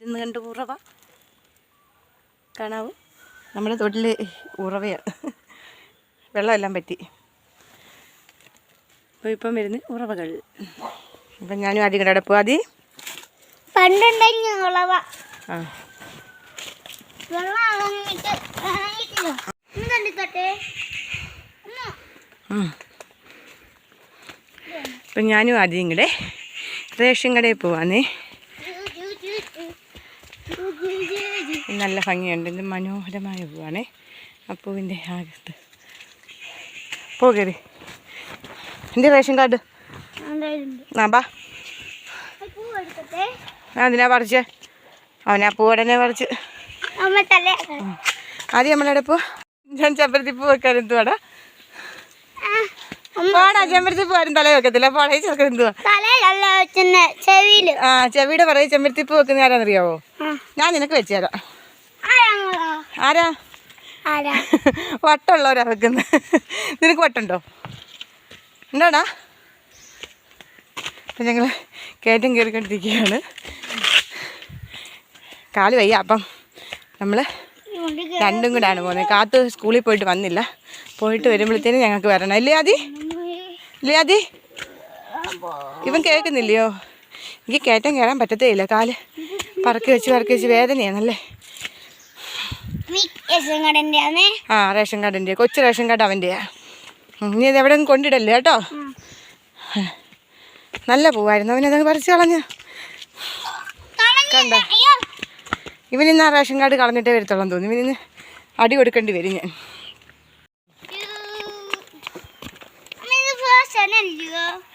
ഇരുന്ന് കണ്ട് ഉറവ. കാണാവൂ. നമ്മുടെ തൊട്ടിൽ ഉറവയാണ് വെള്ളമെല്ലാം പറ്റി. അപ്പോൾ ഇപ്പം വരുന്ന ഉറവകൾ. അപ്പം ഞാനും ആദ്യം അടപ്പ് ആദ്യം പണ്ടുണ്ടെങ്കിൽ ഉറവ. ആ. അപ്പം ഞാനും ആദ്യം ഇങ്ങടെ റേഷൻ കടയിൽ പോവാന്നേ. നല്ല ഭംഗിയുണ്ട്. ഇത് മനോഹരമായ പൂവാണേ. ആ പൂവിന്റെ ആകത്ത്. പോകരുത് എന്റെ റേഷൻ കാർഡ്? ആ ബാ. അതിനാ പറിച്ചേ. അവനാ പൂവടനെ പറിച്ച്. ആദ്യം നമ്മളവിടെ പോ? ഞാൻ ചെമ്പരത്തി പൂ വെക്കാൻ എന്തുവാടാ? പോടാ ചെമ്പരത്തി പൂവാരും തല വെക്കത്തില്ല. പോടാ ചെറുക്കൻ എന്തുവാ? ആ ചെവിയുടെ പറയും ചെമ്പരത്തി പൂ വെക്കുന്ന ആരാന്നറിയാവോ. ഞാൻ നിനക്ക് വെച്ച് തരാം. ആരാങ്ങളോ ആരാ? ആരാ? വട്ടമുള്ളവരാ വെക്കുന്നത് നിനക്ക് വട്ടുണ്ടോ? എന്താടാ അപ്പം ഞങ്ങൾ കയറ്റം കയറിക്കൊണ്ടിരിക്കുകയാണ്. കാൽ വയ്യ അപ്പം നമ്മൾ രണ്ടും കൂടാണ് പോകുന്നത് കാത്ത് സ്കൂളിൽ പോയിട്ട് വന്നില്ല. പോയിട്ട് വരുമ്പോഴത്തേനും ഞങ്ങൾക്ക് വരണം. ഇല്ലേ ആദി? ഇല്ലേ ആദി? ഇവൻ കേൾക്കുന്നില്ലയോ? എനിക്ക് കയറ്റം കയറാൻ പറ്റത്തേ ഇല്ല കാൽ പറക്കി വെച്ച് പറക്കി വെച്ച് വേദനയാണല്ലേ? ആ റേഷൻ കാർഡിന്റെ കൊച്ചു റേഷൻ കാർഡ് അവന്റെയാ നീ ഇത് എവിടെ കൊണ്ടിടല്ലേ കേട്ടോ? നല്ല പൂവായിരുന്നു അവനത് പറിച്ചു കളഞ്ഞു. കണ്ടോ? ഇവനിന്ന് ആ റേഷൻ കാർഡ് കളഞ്ഞിട്ടേ വരത്തോളം തോന്നി ഇവനിന്ന് അടി കൊടുക്കേണ്ടി വരും ഞാൻ.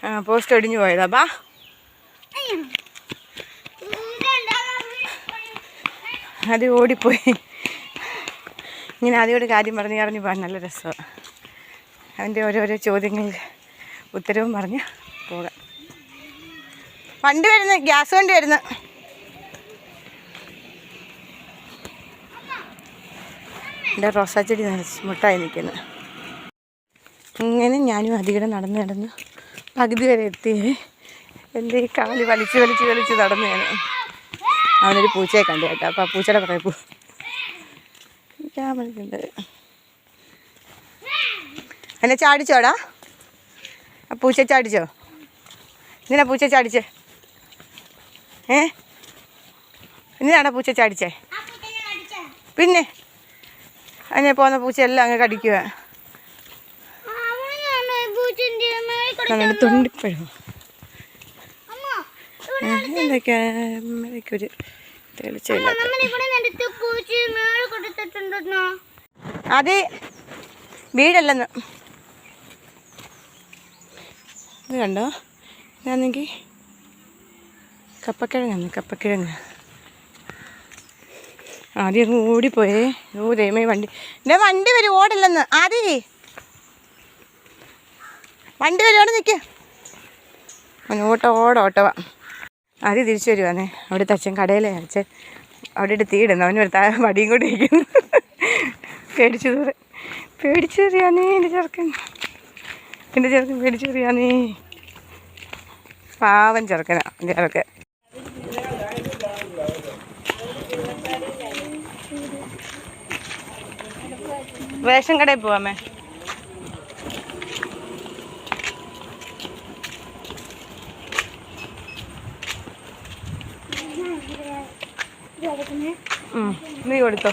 ആ പോസ്റ്റ് ഒടിഞ്ഞു പോയതാ ബാ. അത് ഓടിപ്പോയി. ഇങ്ങനെ ആദ്യം ഒരു കാര്യം പറഞ്ഞ് പറഞ്ഞു പോകാൻ നല്ല രസമാണ് അവന്റെ ഓരോരോ ചോദ്യങ്ങൾക്ക് ഉത്തരവും പറഞ്ഞ് പോകാം. വണ്ടി വരുന്നു ഗ്യാസ് വണ്ടി വരുന്നു. എന്റെ റോസാച്ചെടി മുട്ടായി നിൽക്കുന്നു. ഇങ്ങനെ ഞാനും അധികം നടന്ന് നടന്ന് പകുതി വരെ എത്തി. എന്റെ ഈ കാൽ വലിച്ച് വലിച്ച് വലിച്ച് നടന്നു ഞാൻ അവനൊരു പൂച്ചയെ കണ്ടു കേട്ടോ. അപ്പോൾ ആ പൂച്ചയുടെ പുറകെ വിളിക്കുന്നുണ്ട് എന്നെ ചാടിച്ചോടാ. ആ പൂച്ച ചാടിച്ചോ? എന്തിനാ പൂച്ച ചാടിച്ചേ. ഏ? എന്തിനാടാ പൂച്ച ചാടിച്ചേ? പിന്നെ? അതിനെ പോകുന്ന പൂച്ച എല്ലാം അങ്ങ് കടിക്കുക അങ്ങനെ തൊണ്ടിപ്പഴം. എന്തൊക്കെയാ ഒരു തെളിച്ചില്ല അത് വീടല്ലെന്ന്. ഇത് കണ്ടോ? ഇതാണെങ്കിൽ കപ്പക്കിഴങ്ങാണ് കപ്പക്കിഴങ്ങ്. ആദ്യം അങ്ങ് ഓടിപ്പോയേ. ഓ ദൈവമേ വണ്ടി. എന്റെ വണ്ടി വരും ഓടില്ലെന്ന്. ആദി വണ്ടി വരുവാണ് നിൽക്കുക ഓട്ടോ ഓട ഓട്ടവാ ആദ്യം തിരിച്ചു വരുവാന്നേ. അവിടുത്തെ അച്ഛൻ കടയിലെ അച്ഛൻ അവിടെ ഇട്ട് തീയിടുന്നു അവന് ഒരു വടിയും കൂടി ഇരിക്കുന്നു. പേടിച്ചു തൂറെ പേടിച്ചു തറിയാന്നേ എന്റെ ചെറുക്കൻ. എന്റെ ചെറുക്കൻ പേടിച്ചു തറിയാന്നേ പാവൻ ചെറുക്കനാ എന്റെ ചെറുക്കൻ. റേഷൻ കടയിൽ പോവാമേ? നീ കൊടുത്തോ.